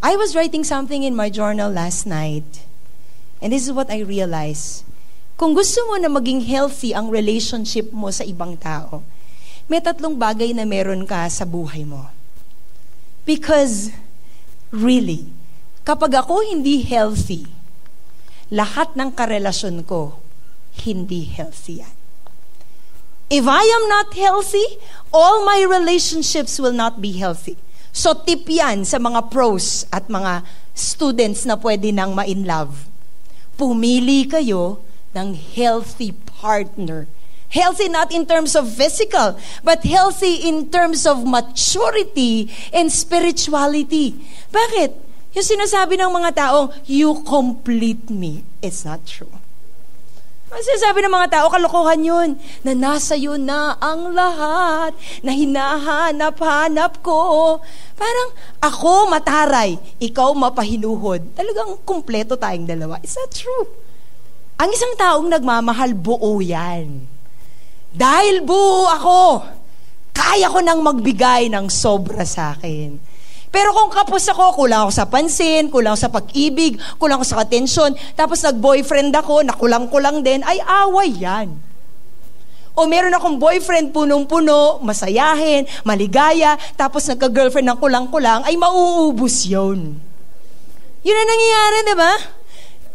I was writing something in my journal last night, and this is what I realized. Kung gusto mo na maging healthy ang relationship mo sa ibang tao, may tatlong bagay na meron ka sa buhay mo. Because, really, kapag ako hindi healthy, lahat ng karelasyon ko, hindi healthy yan. If I am not healthy, all my relationships will not be healthy. So tip yan sa mga pros at mga students na pwede nang ma-in love. Pumili kayo ng healthy partner. Healthy not in terms of physical, but healthy in terms of maturity and spirituality. Bakit? Yung sinasabi ng mga taong, you complete me. It's not true. Ang sinasabi ng mga tao, kalokohan yun, na nasa iyo na ang lahat, na hinahanap-hanap ko. Parang ako mataray, ikaw mapahinuhod. Talagang kumpleto tayong dalawa. Is that true? Ang isang taong nagmamahal, buo yan. Dahil buo ako, kaya ko nang magbigay ng sobra sa akin. Pero kung kapos ako, kulang ako sa pansin, kulang ako sa pag-ibig, kulang ako sa atensyon, tapos nag-boyfriend ako, nakulang-kulang din, ay away yan. O meron akong boyfriend punong-puno, masayahin, maligaya, tapos nagka-girlfriend ng kulang-kulang, ay mauubos yun. Yun ang nangyayari, di ba?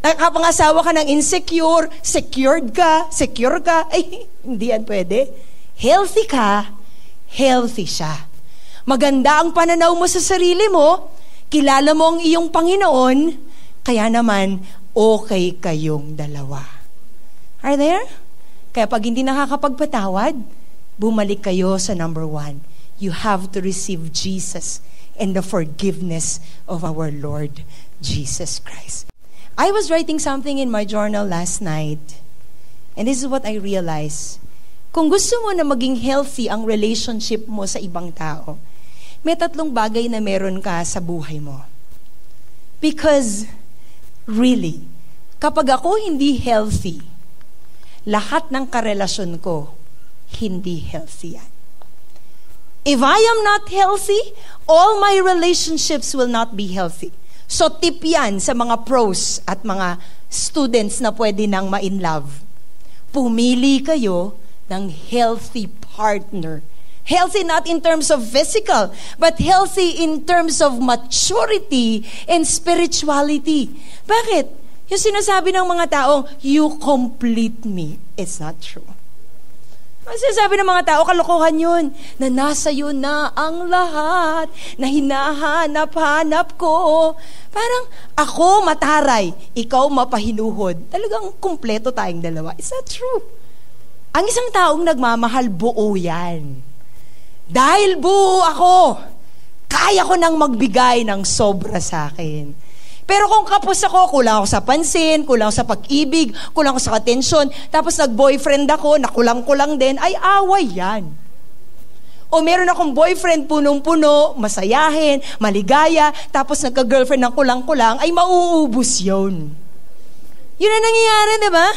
Nakapangasawa ka ng insecure, secured ka, secure ka, ay hindi yan pwede. Healthy ka, healthy siya. Maganda ang pananaw mo sa sarili mo, kilala mo ang iyong Panginoon, kaya naman okay kayong dalawa. Are there? Kaya pag hindi nakakapagpatawad, bumalik kayo sa number one. You have to receive Jesus and the forgiveness of our Lord Jesus Christ. I was writing something in my journal last night, and this is what I realized. Kung gusto mo na maging healthy ang relationship mo sa ibang tao, may tatlong bagay na meron ka sa buhay mo. Because, really, kapag ako hindi healthy, lahat ng karelasyon ko, hindi healthy yan. If I am not healthy, all my relationships will not be healthy. So tip yan sa mga pros at mga students na pwede nang ma-in love. Pumili kayo ng healthy partner Healthy not in terms of physical, but healthy in terms of maturity and spirituality. Bakit? Yung sinasabi ng mga taong, you complete me. It's not true. Ang sinasabi ng mga tao, kalokohan yun, na nasa iyo na ang lahat, na hinahanap-hanap ko. Parang ako mataray, ikaw mapahinuhod. Talagang kumpleto tayong dalawa. Is that true? Ang isang taong nagmamahal, buo yan. Dahil buo ako, kaya ko nang magbigay ng sobra sa akin. Pero kung kapos ako, kulang ako sa pansin, kulang sa pag-ibig, kulang ako sa atensyon, tapos nag-boyfriend ako, nakulang-kulang din, ay away yan. O meron akong boyfriend punong-puno, masayahin, maligaya, tapos nagka-girlfriend ng kulang-kulang, ay mauubos yun. Yun ang nangyayari, di ba?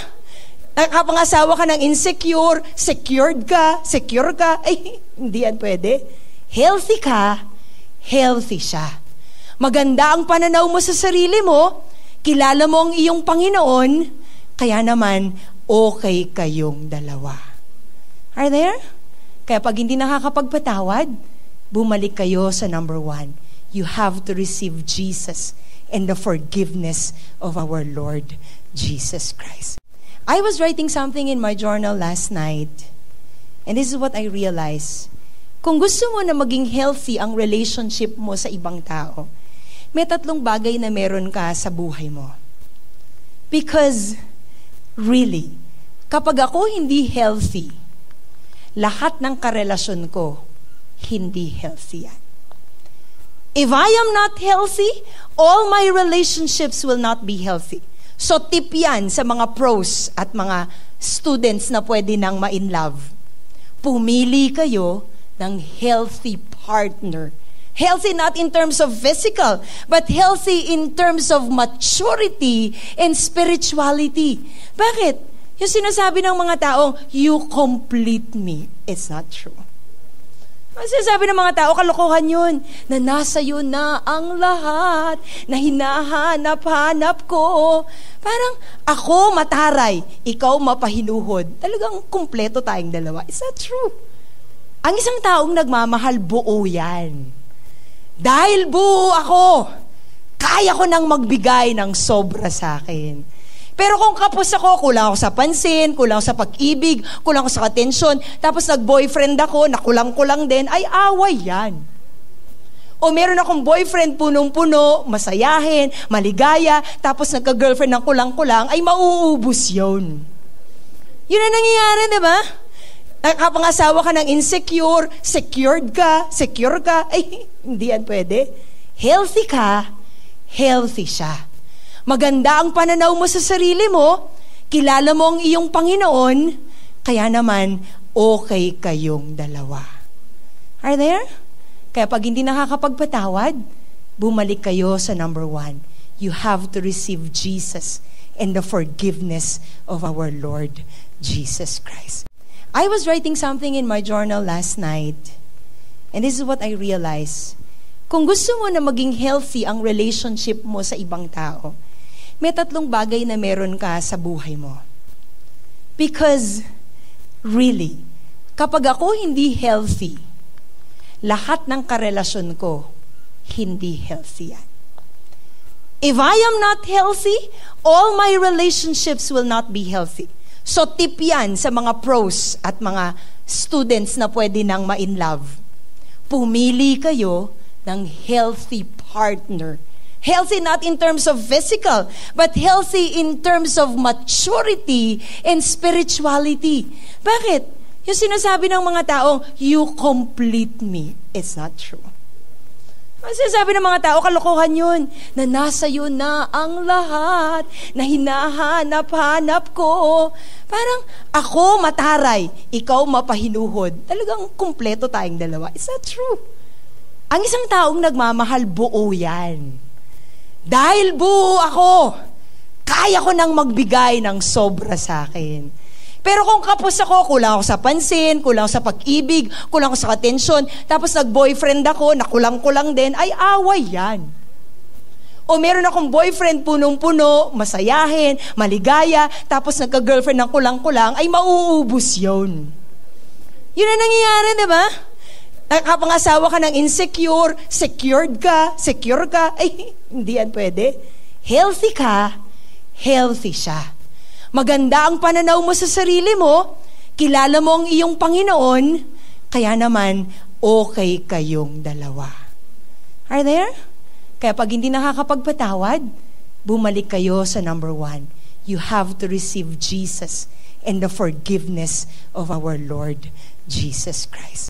Nakapangasawa ka ng insecure, secured ka, secure ka, ay hindi yan pwede. Healthy ka, healthy siya. Maganda ang pananaw mo sa sarili mo, kilala mo ang iyong Panginoon, kaya naman okay kayong dalawa. Are there? Kaya pag hindi nakakapagpatawad, bumalik kayo sa number one. You have to receive Jesus and the forgiveness of our Lord Jesus Christ. I was writing something in my journal last night, and this is what I realized. Kung gusto mo na maging healthy ang relationship mo sa ibang tao, may tatlong bagay na meron ka sa buhay mo. Because, really, kapag ako hindi healthy, lahat ng karelasyon ko, hindi healthy yan. If I am not healthy, all my relationships will not be healthy. So tip yan sa mga pros at mga students na pwede nang ma-in love. Pumili kayo ng healthy partner. Healthy not in terms of physical, but healthy in terms of maturity and spirituality. Bakit? Yung sinasabi ng mga taong, you complete me. It's not true. Ang sinasabi ng mga tao, kalokohan yun, na nasa iyo na ang lahat, na hinahanap-hanap ko. Parang ako mataray, ikaw mapahinuhod. Talagang kumpleto tayong dalawa. Is that true? Ang isang taong nagmamahal, buo yan. Dahil buo ako, kaya ko nang magbigay ng sobra sa akin. Pero kung kapos ako, kulang ako sa pansin, kulang ako sa pag-ibig, kulang ako sa atensyon, tapos nag-boyfriend ako, nakulang-kulang din, ay away yan. O meron akong boyfriend punong-puno, masayahin, maligaya, tapos nagka-girlfriend ng kulang-kulang, ay mauubos yun. Yun ang nangyayari, di ba? Nakapangasawa ka ng insecure, secured ka, secure ka, ay hindi yan pwede. Healthy ka, healthy siya. Maganda ang pananaw mo sa sarili mo, kilala mo ang iyong Panginoon, kaya naman okay kayong dalawa. Are there? Kaya pag hindi nakakapagpatawad, bumalik kayo sa number one. You have to receive Jesus and the forgiveness of our Lord Jesus Christ. I was writing something in my journal last night, and this is what I realized. Kung gusto mo na maging healthy ang relationship mo sa ibang tao, may tatlong bagay na meron ka sa buhay mo. Because, really, kapag ako hindi healthy, lahat ng karelasyon ko, hindi healthy yan. If I am not healthy, all my relationships will not be healthy. So tip yan sa mga pros at mga students na pwede nang ma-in love. Pumili kayo ng healthy partner Healthy not in terms of physical, but healthy in terms of maturity and spirituality. Bakit? Yung sinasabi ng mga taong, you complete me. It's not true. Ang sinasabi ng mga tao, kalokohan yun, na nasa iyo na ang lahat, na hinahanap-hanap ko. Parang ako mataray, ikaw mapahinuhod. Talagang kumpleto tayong dalawa. Is that true? Ang isang taong nagmamahal, buo yan. Dahil buo ako, kaya ko nang magbigay ng sobra sa akin. Pero kung kapos ako, kulang ako sa pansin, kulang sa pag-ibig, kulang ako sa atensyon, tapos nag-boyfriend ako, nakulang-kulang din, ay away yan. O meron akong boyfriend punong-puno, masayahin, maligaya, tapos nagka-girlfriend ng kulang-kulang, ay mauubos yun. Yun ang nangyayari, di ba? Nakapangasawa ka ng insecure, secured ka, secure ka, ay hindi yan pwede. Healthy ka, healthy siya. Maganda ang pananaw mo sa sarili mo, kilala mo ang iyong Panginoon, kaya naman okay kayong dalawa. Are there? Kaya pag hindi nakakapagpatawad, bumalik kayo sa number one. You have to receive Jesus and the forgiveness of our Lord Jesus Christ.